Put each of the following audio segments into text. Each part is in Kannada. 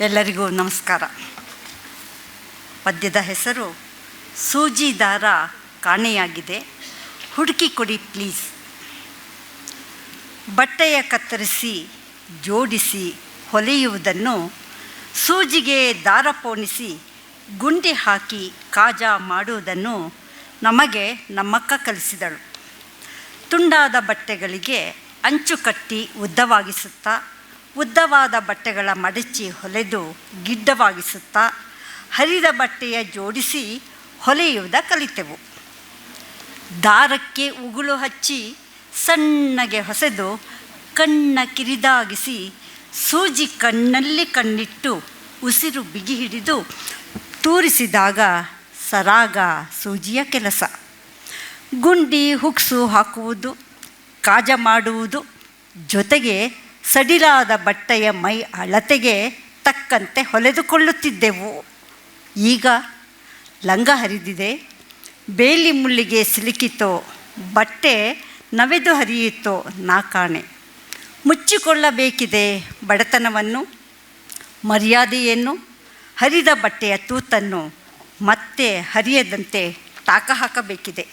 ಎಲ್ಲರಿಗೂ ನಮಸ್ಕಾರ. ಪದ್ಯದ ಹೆಸರು ಸೂಜಿ ದಾರ ಕಾಣೆಯಾಗಿದೆ. ಹುಡುಕಿ ಕೊಡಿ ಪ್ಲೀಸ್. ಬಟ್ಟೆಯ ಕತ್ತರಿಸಿ, ಜೋಡಿಸಿ ಹೊಲೆಯುವುದನ್ನು ಸೂಜಿಗೆ ದಾರ ಪೋಣಿಸಿ ಗುಂಡಿ ಹಾಕಿ ಕಾಜ ಮಾಡುವುದನ್ನು ನಮಗೆ ನಮ್ಮಕ್ಕ ಕಲಿಸಿದಳು. ತುಂಡಾದ ಬಟ್ಟೆಗಳಿಗೆ ಅಂಚು ಕಟ್ಟಿ ಉದ್ದವಾಗಿಸುತ್ತಾ ಉದ್ದವಾದ ಬಟ್ಟೆಗಳ ಮಡಚಿ ಹೊಲೆದು ಗಿಡ್ಡವಾಗಿಸುತ್ತಾ ಹರಿದ ಬಟ್ಟೆಯ ಜೋಡಿಸಿ ಹೊಲೆಯುವುದ ಕಲಿತೆವು. ದಾರಕ್ಕೆ ಉಗುಳು ಹಚ್ಚಿ ಸಣ್ಣಗೆ ಹೊಸೆದು ಕಣ್ಣ ಕಿರಿದಾಗಿಸಿ ಸೂಜಿ ಕಣ್ಣಲ್ಲಿ ಕಣ್ಣಿಟ್ಟು ಉಸಿರು ಬಿಗಿ ಹಿಡಿದು ತೂರಿಸಿದಾಗ ಸರಾಗ ಸೂಜಿಯ ಕೆಲಸ. ಗುಂಡಿ ಹುಕ್ಸು ಹಾಕುವುದು, ಕಾಜ ಮಾಡುವುದು ಜೊತೆಗೆ ಸಡಿಲಾದ ಬಟ್ಟೆಯ ಮೈ ಅಳತೆಗೆ ತಕ್ಕಂತೆ ಹೊಲೆದುಕೊಳ್ಳುತ್ತಿದ್ದೆವು. ಈಗ ಲಂಗ ಹರಿದಿದೆ, ಬೇಲಿ ಮುಳ್ಳಿಗೆ ಸಿಲುಕಿತೋ, ಬಟ್ಟೆ ನವೆದು ಹರಿಯಿತೋ ನಾಕಾಣೆ ಮುಚ್ಚಿಕೊಳ್ಳಬೇಕಿದೆ ಬಡತನವನ್ನು, ಮರ್ಯಾದೆಯನ್ನು, ಹರಿದ ಬಟ್ಟೆಯ ತೂತನ್ನು ಮತ್ತೆ ಹರಿಯದಂತೆ ತಾಕ ಹಾಕಬೇಕಿದೆ.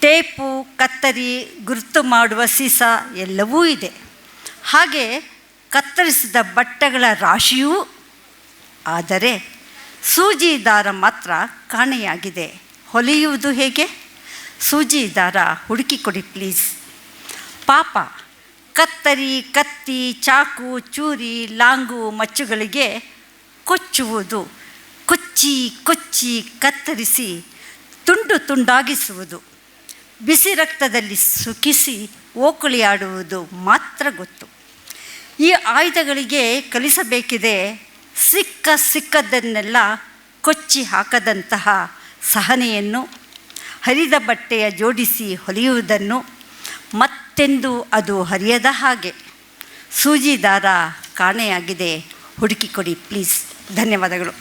ಟೇಪು, ಕತ್ತರಿ, ಗುರುತು ಮಾಡುವ ಸೀಸ ಎಲ್ಲವೂ ಇದೆ. ಹಾಗೆ ಕತ್ತರಿಸಿದ ಬಟ್ಟೆಗಳ ರಾಶಿಯೂ ಆದರೆ ಸೂಜಿ ದಾರ ಮಾತ್ರ ಕಾಣೆಯಾಗಿದೆ. ಹೊಲಿಯುವುದು ಹೇಗೆ? ಸೂಜಿ ದಾರ ಹುಡುಕಿ ಕೊಡಿ ಪ್ಲೀಸ್. ಪಾಪ ಕತ್ತರಿ, ಕತ್ತಿ, ಚಾಕು, ಚೂರಿ, ಲಾಂಗು ಮಚ್ಚುಗಳಿಗೆ ಕೊಚ್ಚುವುದು, ಕೊಚ್ಚಿ ಕೊಚ್ಚಿ ಕತ್ತರಿಸಿ ತುಂಡು ತುಂಡಾಗಿಸುವುದು. ಬಿಸಿ ರಕ್ತದಲ್ಲಿ ಸುಖಿಸಿ ಓಕುಳಿಯಾಡುವುದು ಮಾತ್ರ ಗೊತ್ತು. ಈ ಆಯುಧಗಳಿಗೆ ಕಲಿಸಬೇಕಿದೆ ಸಿಕ್ಕ ಸಿಕ್ಕದ್ದನ್ನೆಲ್ಲ ಕೊಚ್ಚಿ ಹಾಕದಂತಹ ಸಹನೆಯನ್ನು, ಹರಿದ ಬಟ್ಟೆಯ ಜೋಡಿಸಿ ಹೊಲಿಯುವುದನ್ನು ಮತ್ತೆಂದು ಅದು ಹರಿಯದ ಹಾಗೆ. ಸೂಜಿ ದಾರ ಕಾಣೆಯಾಗಿದೆ. ಹುಡುಕಿ ಕೊಡಿ ಪ್ಲೀಸ್. ಧನ್ಯವಾದಗಳು.